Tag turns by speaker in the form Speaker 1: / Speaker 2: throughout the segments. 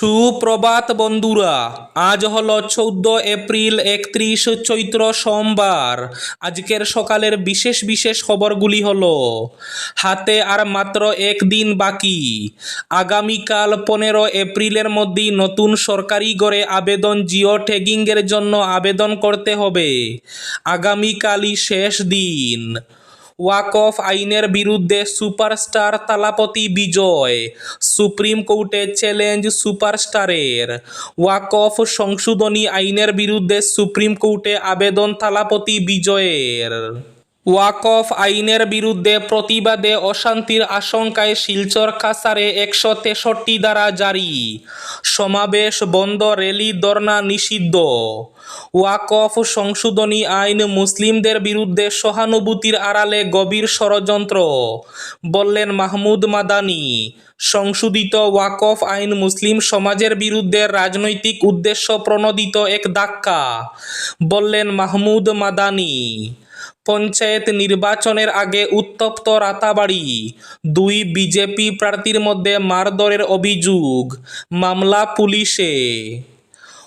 Speaker 1: সুপ্রভাত বন্ধুরা, আজ হল চৌদ্দ এপ্রিল একত্রিশ চৈত্র সোমবার। আজকের সকালের বিশেষ বিশেষ খবরগুলি হল, হাতে আর মাত্র একদিন বাকি। আগামীকাল পনেরো এপ্রিলের মধ্যেই নতুন সরকারি গড়ে আবেদন জিও ট্যাগিংয়ের জন্য আবেদন করতে হবে। আগামীকালই শেষ দিন। ওয়াকফ আইনের বিরুদ্ধে সুপারস্টার তালাপতি বিজয়। সুপ্রিম কোর্টে চ্যালেঞ্জ সুপারস্টারের। ওয়াকফ সংশোধনী আইনের বিরুদ্ধে সুপ্রিম কোর্টে আবেদন তালাপতি বিজয়ের। ওয়াকফ আইনের বিরুদ্ধে প্রতিবাদে অশান্তির আশঙ্কায় শিলচর কাসারে একশো তেষট্টি দ্বারা জারি। সমাবেশ বন্ধ, র্যালি ধর্না নিষিদ্ধ। ওয়াকফ সংশোধনী আইন মুসলিমদের বিরুদ্ধে সহানুভূতির আড়ালে গভীর ষড়যন্ত্র। বললেন মাহমুদ মাদানি, সংশোধিত ওয়াকফ আইন মুসলিম সমাজের বিরুদ্ধে রাজনৈতিক উদ্দেশ্য প্রণোদিত এক ধাক্কা। বললেন মাহমুদ মাদানি পঞ্চায়েত নির্বাচনের আগে উত্তপ্ত রাতাবাড়ি। দুই বিজেপি প্রার্থীর মধ্যে মারধরের অভিযোগ, মামলা পুলিশে।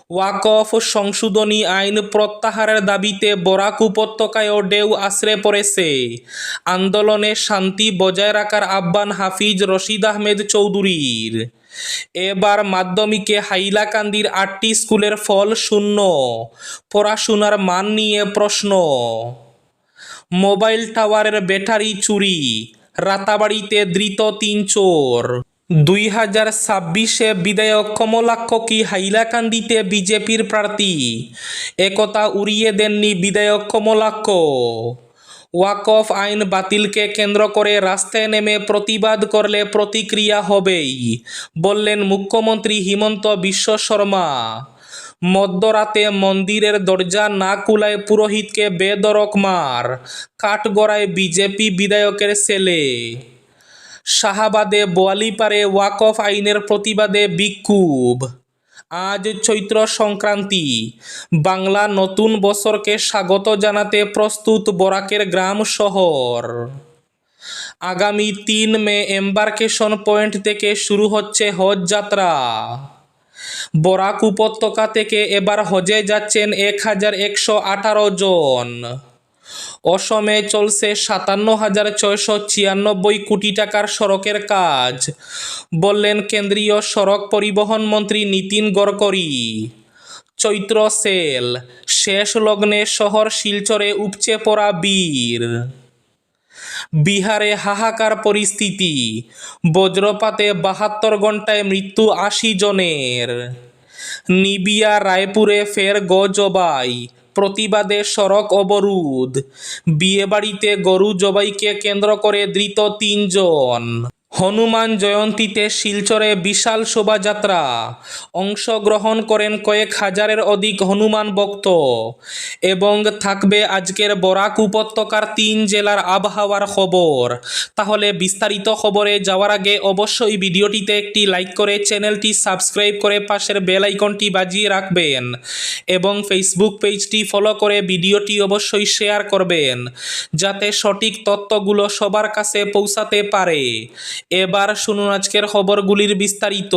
Speaker 1: ওয়াকফ সংশোধনী আইন প্রত্যাহারের দাবিতে বরাক উপত্যকায়ও ঢেউ আশ্রে পড়েছে। আন্দোলনে শান্তি বজায় রাখার আহ্বান হাফিজ রশিদ আহমেদ চৌধুরীর। এবার মাধ্যমিকে হাইলাকান্দির আটটি স্কুলের ফল শূন্য, পড়াশোনার মান নিয়ে প্রশ্ন। মোবাইল টাওয়ারের ব্যাটারি চুরি, রাতাবাড়িতে ধৃত তিন চোর। দুই হাজার ছাব্বিশে বিধায়ক কমলাক্ষ কি হাইলাকান্দিতে বিজেপির প্রার্থী, একতা উড়িয়ে দেননি বিধায়ক কমলাক্ষ ওয়াকফ আইন বাতিলকে কেন্দ্র করে রাস্তায় নেমে প্রতিবাদ করলে প্রতিক্রিয়া হবেই, বললেন মুখ্যমন্ত্রী হিমন্ত বিশ্ব শর্মা। মধ্যরাতে মন্দিরের দরজা না কুলায় পুরোহিতকে বেদরক মার। কাঠগড়ায় বিজেপি বিধায়কের ছেলে। শাহাবাদে বোয়ালিপাড়ে ওয়াকফ আইনের প্রতিবাদে বিক্ষোভ। আজ চৈত্র সংক্রান্তি। বাংলা নতুন বছরকে স্বাগত জানাতে প্রস্তুত বরাকের গ্রাম শহর। আগামী তিন মে এম্বার্কেশন পয়েন্ট থেকে শুরু হচ্ছে হজ যাত্রা। বরাক উপত্যকা থেকে এবার হজে যাচ্ছেন এক হাজার একশো আঠারো জন। অসমে চলছে সাতান্ন হাজার ছয়শো ছিয়ানব্বই কোটি টাকার সড়কের কাজ, বললেন কেন্দ্রীয় সড়ক পরিবহন মন্ত্রী নীতিন গডকরি। চৈত্র সেল, শেষ লগ্নে শহর শিলচরে উপচে পড়া বীর। বিহারে হাহাকার পরিস্থিতি। বজ্রপাতে বাহাত্তর ঘন্টায় মৃত্যু আশি জনের। নিবিয়া, রায়পুরে ফের গজবাই প্রতিবাদে সড়ক অবরোধ। বিয়েবাড়িতে গরু জবাইকে কেন্দ্র করে ধৃত তিনজন। হনুমান জয়ন্তীতে শিলচরে বিশাল শোভাযাত্রা। অংশগ্রহণ করেন কয়েক হাজারের অধিক হনুমান ভক্ত। এবং থাকবে আজকের বরাক উপত্যকার তিন জেলার আবহাওয়ার খবর। তাহলে বিস্তারিত খবরে যাওয়ার আগে অবশ্যই ভিডিওটিতে একটি লাইক করে চ্যানেলটি সাবস্ক্রাইব করে পাশের বেল আইকনটি বাজিয়ে রাখবেন। এবং ফেসবুক পেজটি ফলো করে ভিডিওটি অবশ্যই শেয়ার করবেন। যাতে সঠিক তথ্যগুলো সবার কাছে পৌঁছাতে পারে। এবার শুনুন আজকের খবরগুলির বিস্তারিত।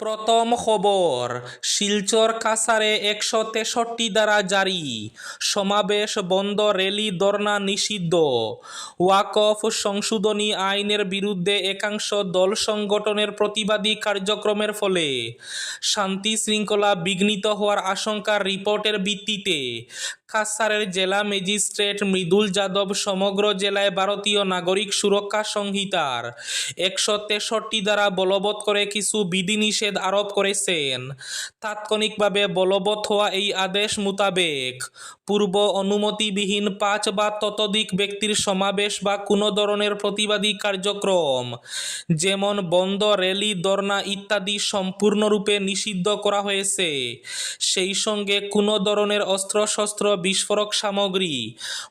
Speaker 1: প্রথম খবর, শিলচর কাসারে একশো তেষট্টি দ্বারা জারি। সমাবেশ বন্ধ র্যালি ধর্না নিষিদ্ধ। ওয়াকফ সংশোধনী আইনের বিরুদ্ধে একাংশ দল সংগঠনের প্রতিবাদী কার্যক্রমের ফলে শান্তি শৃঙ্খলা বিঘ্নিত হওয়ার আশঙ্কার রিপোর্টের ভিত্তিতে কাসারের জেলা ম্যাজিস্ট্রেট মৃদুল যাদব সমগ্র জেলায় ভারতীয় নাগরিক সুরক্ষা সংহিতার একশো তেষট্টি দ্বারা বলবৎ করে কিছু বিধিনিষেধ আরোপ করেছেন। তাৎক্ষণিকভাবে বলবৎ হওয়া এই আদেশ মোতাবেক পূর্ব অনুমতিবিহীন পাঁচ বা ততোধিক ব্যক্তির সমাবেশ বা কোনো ধরনের প্রতিবাদী কার্যক্রম, যেমন বন্ধ, র্যালি ধর্না ইত্যাদি সম্পূর্ণরূপে নিষিদ্ধ করা হয়েছে। সেই সঙ্গে কোনো ধরনের অস্ত্রশস্ত্র, বিস্ফোরক সামগ্রী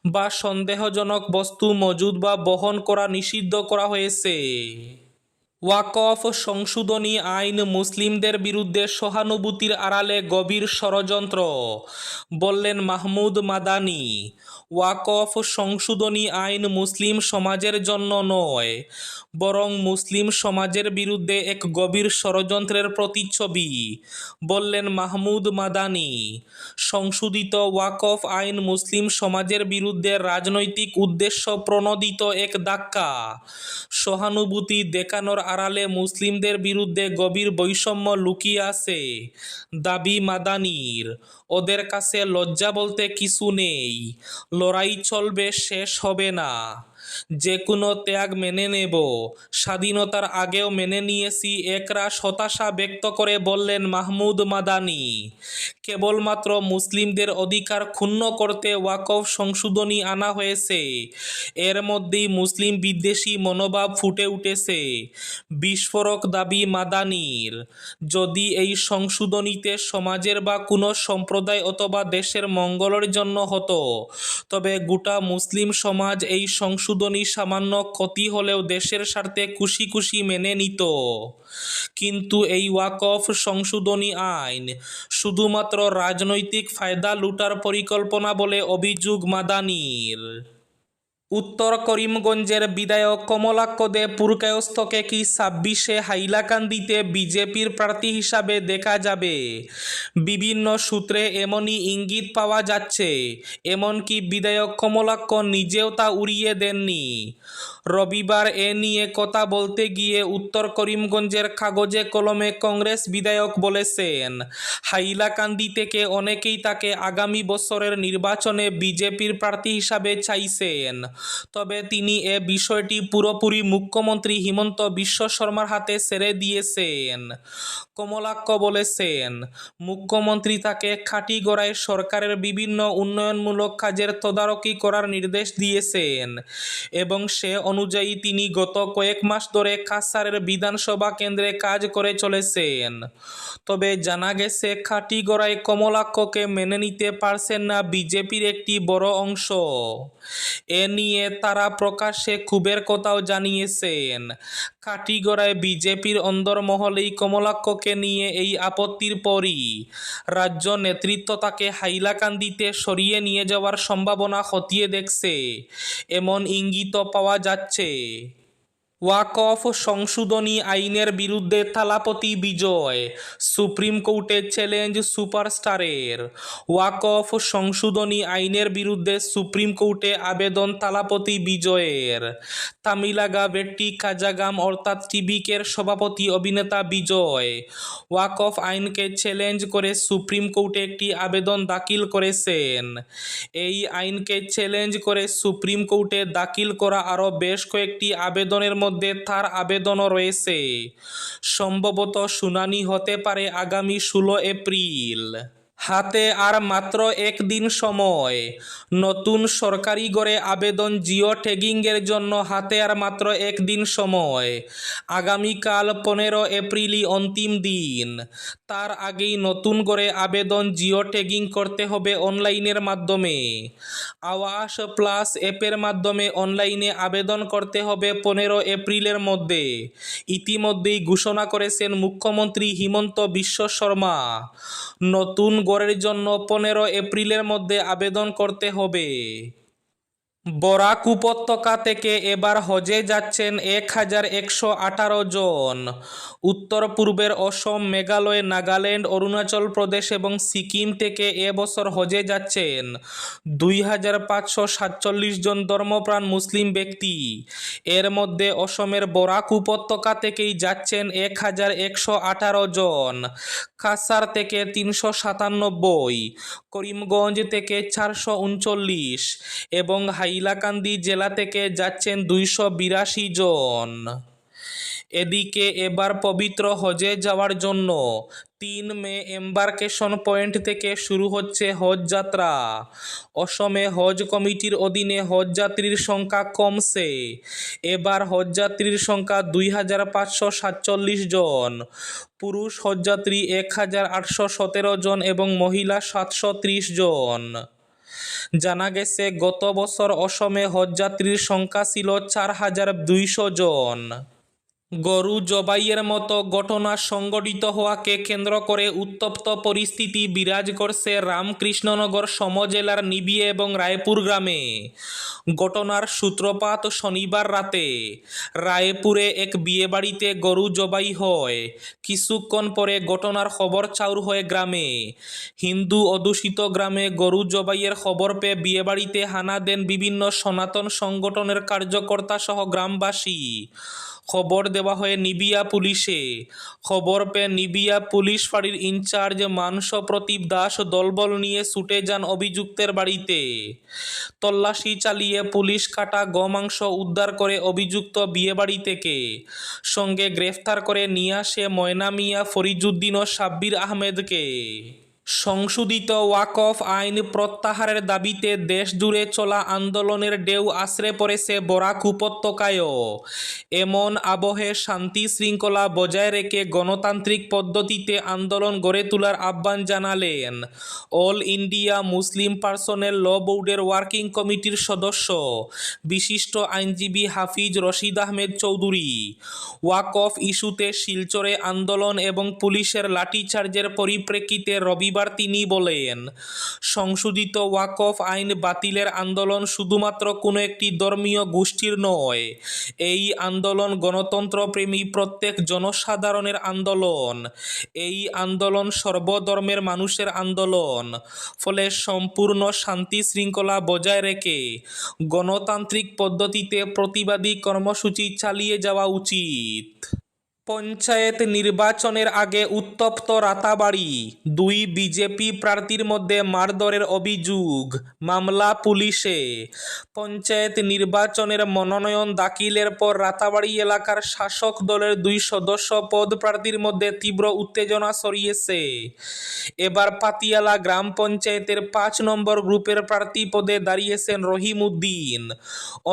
Speaker 1: বা সন্দেহজনক বস্তু মজুদ বা বহন করা নিষিদ্ধ করা হয়েছে। ওয়াকফ সংশোধনী আইন মুসলিমদের বিরুদ্ধে সহানুভূতির আড়ালে গভীর ষড়যন্ত্র। বললেন মাহমুদ মাদানি, ওয়াকফ সংশোধনী আইন মুসলিম সমাজের জন্য নয়, বরং মুসলিম সমাজের বিরুদ্ধে এক গভীর ষড়যন্ত্রের প্রতিচ্ছবি। বললেন মাহমুদ মাদানি, সংশোধিত ওয়াকফ আইন মুসলিম সমাজের বিরুদ্ধে রাজনৈতিক উদ্দেশ্য প্রণোদিত এক ধাক্কা। সহানুভূতি দেখানোর আড়ালে মুসলিমদের বিরুদ্ধে গভীর বৈষম্য লুকিয়ে আছে। দাবি মাদানির। ওদের কাছে লজ্জা বলতে কিছু নেই। লড়াই চলবে, শেষ হবে না। যে কোনো ত্যাগ মেনে নেব। স্বাধীনতার আগেও মেনে নিয়েছি একরাশ হতাশা ব্যক্ত করে বললেন মাহমুদ মাদানি। কেবলমাত্র মুসলিমদের অধিকার ক্ষুণ্ণ করতে ওয়াকফ সংশোধনী আনা হয়েছে। এর মধ্যেই মুসলিম বিদ্বেষী মনোভাব ফুটে উঠেছে। বিস্ফোরক দাবি মাদানির। যদি এই সংশোধনীতে সমাজের বা কোনো সম্প্রদায় অথবা দেশের মঙ্গলের জন্য হতো, তবে গোটা মুসলিম সমাজ এই সংশোধনী সামান্য ক্ষতি হলেও দেশের স্বার্থে খুশি খুশি মেনে নিত। কিন্তু এই ওয়াকফ সংশোধনী আইন শুধুমাত্র রাজনৈতিক ফায়দা লুটার পরিকল্পনা বলে অভিযোগ মাদানির। উত্তর করিমগঞ্জের বিধায়ক কমলাক্ষ দে পুরকায়স্থকে কি ছাব্বিশে হাইলাকান্দিতে বিজেপির প্রার্থী হিসাবে দেখা যাবে? বিভিন্ন সূত্রে এমনই ইঙ্গিত পাওয়া যাচ্ছে। এমনকি বিধায়ক কমলাক্ষ নিজেও তা উড়িয়ে দেননি। রবিবার এ নিয়ে কথা বলতে গিয়ে উত্তর করিমগঞ্জের কাগজে কলমে কংগ্রেস বিধায়ক বলেছেন, হাইলাকান্দি থেকে অনেকেই তাকে আগামী বছরের নির্বাচনে বিজেপির প্রার্থী হিসাবে চাইছেন। তবে তিনি এ বিষয়টি পুরোপুরি মুখ্যমন্ত্রী হিমন্ত বিশ্ব শর্মার হাতে ছেড়ে দিয়েছেন। কমলাক্ষ বলেছেন, মুখ্যমন্ত্রী তাকে খাটিগড়ায় সরকারের বিভিন্ন উন্নয়নমূলক কাজের তদারকি করার নির্দেশ দিয়েছেন এবং সে অনুযায়ী তিনি গত কয়েক মাস ধরে কাছাড়ের বিধানসভা কেন্দ্রে কাজ করে চলেছেন। তবে জানা গেছে খাটিগড়ায় কমলাক্ষকে মেনে নিতে পারছেন না বিজেপির একটি বড় অংশ। এ নিয়ে তারা প্রকাশ্যে ক্ষোভের কথাও জানিয়েছেন। কাটিগড়ায় বিজেপির অন্দরমহলেই কমলাক্ষকে নিয়ে এই আপত্তির পরই রাজ্য নেতৃত্ব তাকে হাইলাকান্দিতে সরিয়ে নিয়ে যাওয়ার সম্ভাবনা খতিয়ে দেখছে। এমন ইঙ্গিত পাওয়া যাচ্ছে। ওয়াকফ সংশোধনী আইনের বিরুদ্ধে থালাপতি বিজয়। সুপ্রিম কোর্টে চ্যালেঞ্জ সুপারস্টারের। ওয়াকফ সংশোধনী আইনের বিরুদ্ধে সুপ্রিম কোর্টে আবেদন থালাপতি বিজয়ের। তামিলাগা ভেট্টি কাজাগাম অর্থাৎ টিবিকের সভাপতি অভিনেতা বিজয়। ওয়াকফ আইনকে চ্যালেঞ্জ করে সুপ্রিম কোর্টে একটি আবেদন দাখিল করেছেন। এই আইনকে চ্যালেঞ্জ করে সুপ্রিম কোর্টে দাখিল করা আরও বেশ কয়েকটি আবেদনের মধ্যে তার আবেদনও রয়েছে। সম্ভবত শুনানি হতে পারে আগামী ষোলো এপ্রিল। হাতে আর মাত্র একদিন সময়। নতুন সরকারি গড়ে আবেদন জিও ট্যাগিংয়ের জন্য হাতে আর মাত্র একদিন সময়। আগামীকাল পনেরো এপ্রিলই অন্তিম দিন। তার আগেই নতুন করে আবেদন জিও ট্যাগিং করতে হবে অনলাইনের মাধ্যমে। আওয়াস প্লাস অ্যাপের মাধ্যমে অনলাইনে আবেদন করতে হবে পনেরো এপ্রিলের মধ্যে। ইতিমধ্যেই ঘোষণা করেছেন মুখ্যমন্ত্রী হিমন্ত বিশ্ব শর্মা। নতুন গড়ের জন্য পনেরো এপ্রিলের মধ্যে আবেদন করতে হবে। বরাক উপত্যকা থেকে এবার হজে যাচ্ছেন এক হাজার একশো আঠারো জন। উত্তর পূর্বের অসম, মেঘালয়, নাগাল্যান্ড, অরুণাচল প্রদেশ এবং সিকিম থেকে এবছর হজে যাচ্ছেন। দুই হাজার পাঁচশো সাতচল্লিশ জন ধর্মপ্রাণ মুসলিম ব্যক্তি। এর মধ্যে অসমের বরাক উপত্যকা থেকেই যাচ্ছেন এক হাজার একশো আঠারো জন। কাসার থেকে তিনশো সাতানব্বই, করিমগঞ্জ থেকে চারশো উনচল্লিশ এবং হাইলাকান্দি জেলা থেকে যাচ্ছেন দুইশো বিরাশি জন। এদিকে এবার পবিত্র হজে যাওয়ার জন্য তিন মে এম্বার্কেশন পয়েন্ট থেকে শুরু হচ্ছে হজ যাত্রা। অসমে হজ কমিটির অধীনে হজযাত্রীর সংখ্যা কমছে। এবার হজযাত্রীর সংখ্যা দুই হাজার পাঁচশো সাতচল্লিশ জন। পুরুষ হজযাত্রী এক হাজার আটশো সতেরো জন এবং মহিলা সাতশো ত্রিশ জন। জানা গেছে গত বছর অসমে হজযাত্রীর সংখ্যা ছিল চার হাজার দুইশো জন। গরু জবাইয়ের মতো ঘটনা সংগঠিত হওয়াকে কেন্দ্র করে উত্তপ্ত পরিস্থিতি বিরাজ করছে রামকৃষ্ণনগর সমজেলার নিবিয়ে এবং রায়পুর গ্রামে। ঘটনার সূত্রপাত শনিবার রাতে। রায়পুরে এক বিয়েবাড়িতে গরু জবাই হয়। কিছুক্ষণ পরে ঘটনার খবর চাউর হয়ে গ্রামে। হিন্দু অধ্যুষিত গ্রামে গরু জবাইয়ের খবর পেয়ে বিয়েবাড়িতে হানা দেন বিভিন্ন সনাতন সংগঠনের কার্যকর্তা সহ গ্রামবাসী। খবর দেওয়া হয় নিবিয়া পুলিশে। খবর পেয়ে নিবিয়া পুলিশ ফাঁড়ির ইনচার্জ মানস প্রদীপ দাস দলবল নিয়ে ছুটে যান অভিযুক্তের বাড়িতে। তল্লাশি চালিয়ে পুলিশ কাটা গমাংস উদ্ধার করে অভিযুক্ত বিয়েবাড়ি থেকে। সঙ্গে গ্রেফতার করে নিয়ে আসে ময়না মিয়া ফরিজুদ্দিন ও সাব্বির আহমেদকে। সংশোধিত ওয়াকফ আইন প্রত্যাহারের দাবিতে দেশজুড়ে চলা আন্দোলনের ঢেউ আশ্রে পড়েছে বরাক উপত্যকায়ও। এমন আবহে শান্তি শৃঙ্খলা বজায় রেখে গণতান্ত্রিক পদ্ধতিতে আন্দোলন গড়ে তোলার আহ্বান জানালেন all India Muslim personal law বোর্ডের ওয়ার্কিং কমিটির সদস্য বিশিষ্ট আইনজীবী হাফিজ রশিদ আহমেদ চৌধুরী। ওয়াকফ ইস্যুতে শিলচরে আন্দোলন এবং পুলিশের লাঠিচার্জের পরিপ্রেক্ষিতে রবিবার তিনি বলেন, সংশোধিত ওয়াকফ আইন বাতিলের আন্দোলন শুধুমাত্র কোনো একটি ধর্মীয় গোষ্ঠীর নয়, এই আন্দোলন গণতন্ত্রপ্রেমী প্রত্যেক জনসাধারণের আন্দোলন, এই আন্দোলন সর্বধর্মের মানুষের আন্দোলন, ফলে সম্পূর্ণ শান্তি শৃঙ্খলা বজায় রেখে গণতান্ত্রিক পদ্ধতিতে প্রতিবাদী কর্মসূচি চালিয়ে যাওয়া উচিত। পঞ্চায়েত নির্বাচনের আগে উত্তপ্ত রাতাবাড়ি দুই বিজেপি প্রার্থীর মধ্যে মারধরের অভিযোগ মামলা পুলিশে। পঞ্চায়েত নির্বাচনের মনোনয়ন দাখিলের পর রাতাবাড়ি এলাকার শাসক দলের দুই সদস্য পদ প্রার্থীর মধ্যে তীব্র উত্তেজনা ছড়িয়েছে। এবার পাতিয়ালা গ্রাম পঞ্চায়েতের পাঁচ নম্বর গ্রুপের প্রার্থী পদে দাঁড়িয়েছেন রহিম উদ্দিন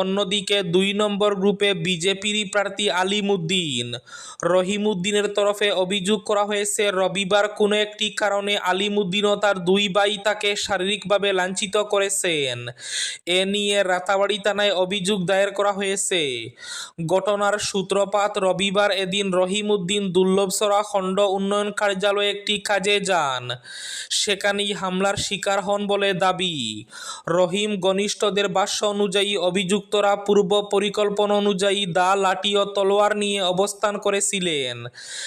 Speaker 1: অন্যদিকে দুই নম্বর গ্রুপে বিজেপিরই প্রার্থী আলিমুদ্দিন রহিমউদ্দিনের তরফে অভিযোগ করা হয়েছে, রবিবার কোনো একটি কারণে আলিমুদ্দিন ও তার দুই ভাই তাকে শারীরিকভাবে লাঞ্ছিত করেছেন। এ নিয়ে রাতাবাড়ি থানায় অভিযোগ দায়ের করা হয়েছে। ঘটনার সূত্রপাত রবিবার এদিন রহিমউদ্দিন দুর্লভসরা খণ্ড উন্নয়ন কার্যালয়ে একটি কাজে যান। সেখানেই হামলার শিকার হন বলে দাবি। রহিম ঘনিষ্ঠদের ভাষ্য অনুযায়ী অভিযুক্তরা পূর্ব পরিকল্পনা অনুযায়ী দা, লাঠি ও তলোয়ার নিয়ে অবস্থান করেছিলেন।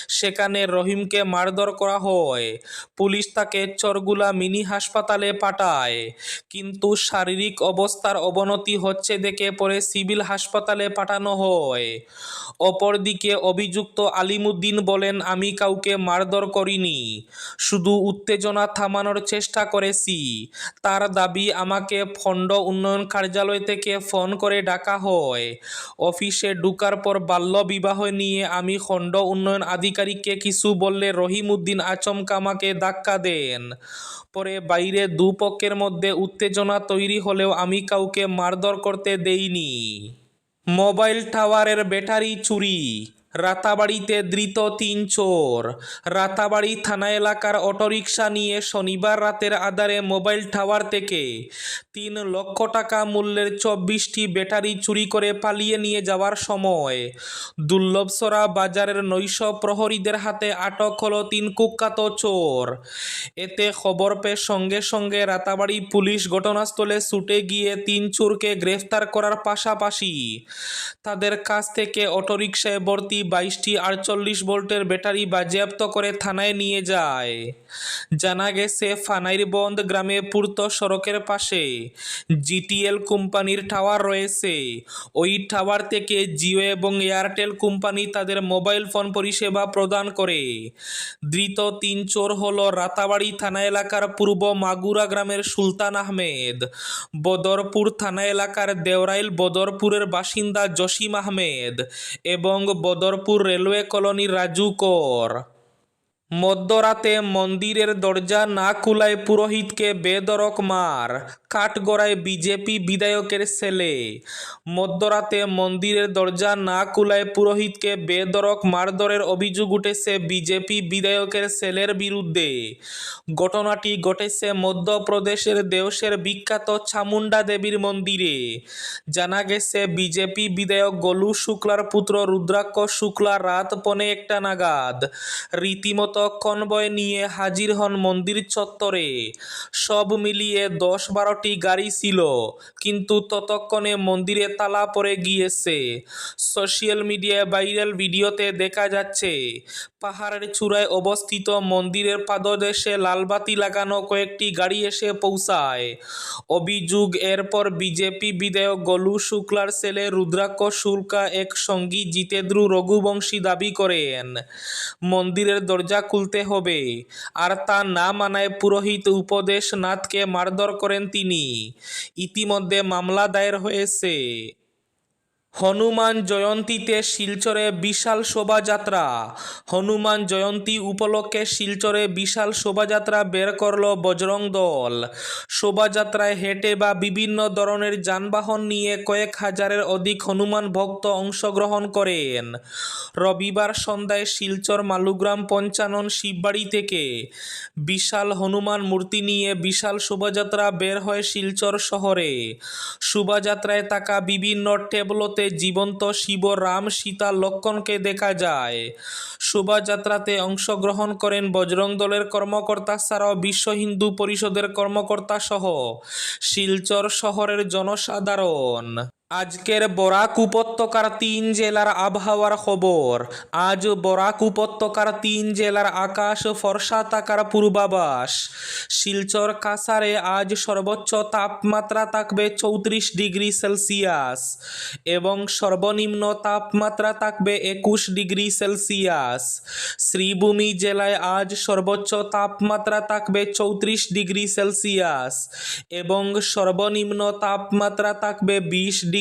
Speaker 1: সেখানে রহিমকে মারধর করা হয়। পুলিশ তাকে চরগুলা মিনি হাসপাতালে পাঠায়। কিন্তু শারীরিক অবস্থার অবনতি হচ্ছে দেখে পরে সিভিল হাসপাতালে পাঠানো হয়। অপরদিকে অভিযুক্ত আলিমুদ্দিন বলেন, আমি কাউকে মারধর করিনি, শুধু উত্তেজনা থামানোর চেষ্টা করেছি। তার দাবি আমাকে ফন্ড উন্নয়ন কার্যালয় থেকে ফোন করে ডাকা হয়। অফিসে ঢুকার পর বাল্য বিবাহ নিয়ে আমি খণ্ড উন্নয়ন আধিকারিককে কিছু বললে রহিম উদ্দিন আচমকা আমাকে ধাক্কা দেন। পরে বাইরে দুপক্ষের মধ্যে উত্তেজনা তৈরি হলেও আমি কাউকে মারধর করতে দেইনি। মোবাইল টাওয়ারের ব্যাটারি চুরি। রাতাবাড়িতে ধৃত তিন চোর। রাতাবাড়ি থানা এলাকার অটোরিকশা নিয়ে শনিবার রাতের আধারে মোবাইল টাওয়ার থেকে তিন লক্ষ টাকা মূল্যের চব্বিশটি ব্যাটারি চুরি করে পালিয়ে নিয়ে যাওয়ার সময় দুর্লভসরা বাজারের নৈশ প্রহরীদের হাতে আটক হলো তিন কুখ্যাত চোর। এতে খবর পেয়ে সঙ্গে সঙ্গে রাতাবাড়ি পুলিশ ঘটনাস্থলে ছুটে গিয়ে তিন চোরকে গ্রেফতার করার পাশাপাশি তাদের কাছ থেকে অটোরিকশায় ভর্তি বাইশটি আটচল্লিশ ভোল্টের ব্যাটারি বাজেয়াপ্ত করে থানায় নিয়ে যায়। জানা গেছে ফানাইরবন্দ গ্রামে পূর্ত সড়কের পাশে জিটিএল কোম্পানির টাওয়ার রয়েছে। ওই টাওয়ার থেকে জিও এবং এয়ারটেল কোম্পানি তাদের মোবাইল ফোন পরিষেবা প্রদান করে। ধৃত তিন চোর হল রাতাবাড়ি থানা এলাকার পূর্ব মাগুরা গ্রামের সুলতান আহমেদ। বদরপুর থানা এলাকার দেওরাইল বদরপুরের বাসিন্দা জসিম আহমেদ এবং বদরপুর রেলওয়ে কলোনির রাজু কর মধ্যরাতে মন্দিরের দরজা না খুলায় পুরোহিতকে বেদরক মার, কাঠগড়ায় বিজেপি বিধায়কের ছেলে। মধ্যরাতে মন্দিরের দরজা না খুলায় পুরোহিতকে বেদরক মারধরের অভিযোগ উঠেছে বিজেপি বিধায়কের ছেলের বিরুদ্ধে। ঘটনাটি ঘটেছে মধ্যপ্রদেশের দেওসের বিখ্যাত চামুন্ডা দেবীর মন্দিরে। জানা গেছে, বিজেপি বিধায়ক গলু শুক্লার পুত্র রুদ্রাক্ষ শুক্লা রাত পনে একটা নাগাদ। রীতিমতো কনভয় নিয়ে হাজির হন মন্দির চত্বরে। সব মিলিয়ে দশ বারোটি গাড়ি ছিল, কিন্তু ততক্ষণে মন্দিরে তালা পড়ে গিয়েছে। সোশ্যাল মিডিয়ায় ভাইরাল ভিডিওতে দেখা যাচ্ছে পাহাড়ের চূড়ায় অবস্থিত মন্দিরের পাদদেশে লালবাতি লাগানো কয়েকটি গাড়ি এসে পৌঁছায়। অভিযোগ, এরপর বিজেপি বিধায়ক গলু শুক্লার ছেলে রুদ্রাক্ষ শুল্কা এক সঙ্গী জিতেন্দ্রু রঘুবংশী দাবি করেন, মন্দিরের দরজা খুলতে হবে। আর তা না মানায় পুরোহিত উপদেশ নাথকে মারধর করেন তিনি। ইতিমধ্যে মামলা দায়ের হয়েছে। হনুমান জয়ন্তীতে শিলচরে বিশাল শোভাযাত্রা। হনুমান জয়ন্তী উপলক্ষে শিলচরে বিশাল শোভাযাত্রা বের করল বজরং দল। শোভাযাত্রায় হেঁটে বা বিভিন্ন ধরনের যানবাহন নিয়ে কয়েক হাজারের অধিক হনুমান ভক্ত অংশগ্রহণ করেন। রবিবার সন্ধ্যায় শিলচর মালুগ্রাম পঞ্চানন শিববাড়ি থেকে বিশাল হনুমান মূর্তি নিয়ে বিশাল শোভাযাত্রা বের হয় শিলচর শহরে। শোভাযাত্রায় থাকা বিভিন্ন টেবলোতে জীবন্ত শিব রাম সীতা লক্ষণকে দেখা যায়। শোভাযাত্রাতে অংশগ্রহণ করেন বজরং দলের কর্মকর্তা ছাড়াও বিশ্ব হিন্দু পরিষদের কর্মকর্তা সহ শিলচর শহরের জনসাধারণ। আজকের বরাক উপত্যকার তিন জেলার আবহাওয়ার খবর। আজ বরাক উপত্যকার তিন জেলার আকাশ ফর্সা থাকার পূর্বাভাস। শিলচর কাসারে আজ সর্বোচ্চ তাপমাত্রা থাকবে চৌত্রিশ ডিগ্রি সেলসিয়াস এবং সর্বনিম্ন তাপমাত্রা থাকবে একুশ ডিগ্রি সেলসিয়াস। শ্রীভূমি জেলায় আজ সর্বোচ্চ তাপমাত্রা থাকবে চৌত্রিশ ডিগ্রি সেলসিয়াস এবং সর্বনিম্ন তাপমাত্রা থাকবে বিশ ডিগ্রি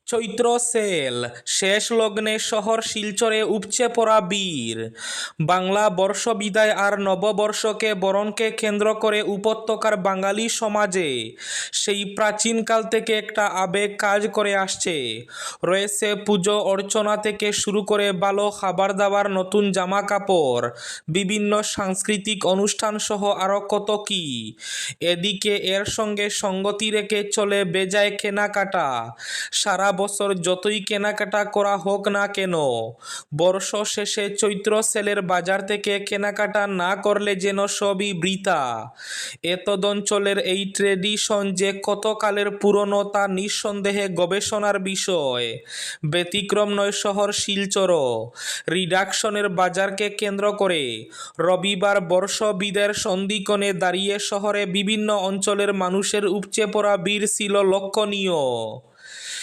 Speaker 1: চৈত্র সেল, শেষ লগ্নে শহর শিলচরে উপচে পড়া বীর। বাংলা বর্ষ বিদায় আর নববর্ষকে বরণকে কেন্দ্র করে উপত্যকার বাঙালি সমাজে সেই প্রাচীনকাল থেকে একটা আবেগ কাজ করে আসছে। রয়েছে পুজো, অর্চনা থেকে শুরু করে ভালো খাবার দাবার, নতুন জামা কাপড় বিভিন্ন সাংস্কৃতিক অনুষ্ঠান সহ আরও কত কি। এদিকে এর সঙ্গে সঙ্গতি রেখে চলে বেজায় কেনাকাটা। সারা বছর যতই কেনাকাটা করা হোক না কেন, বর্ষ শেষে চৈত্র সেলের বাজার থেকে কেনাকাটা না করলে যেন সবই বৃথা। এতদঞ্চলের এই ট্রেডিশন যে কতকালের পুরনো তা নিঃসন্দেহে গবেষণার বিষয়। ব্যতিক্রম নয় শহর শিলচর। রিডাকশনের বাজারকে কেন্দ্র করে রবিবার বর্ষ বিদের সন্ধিকণে দাঁড়িয়ে শহরে বিভিন্ন অঞ্চলের মানুষের উপচে পড়া বীর ছিল লক্ষণীয়।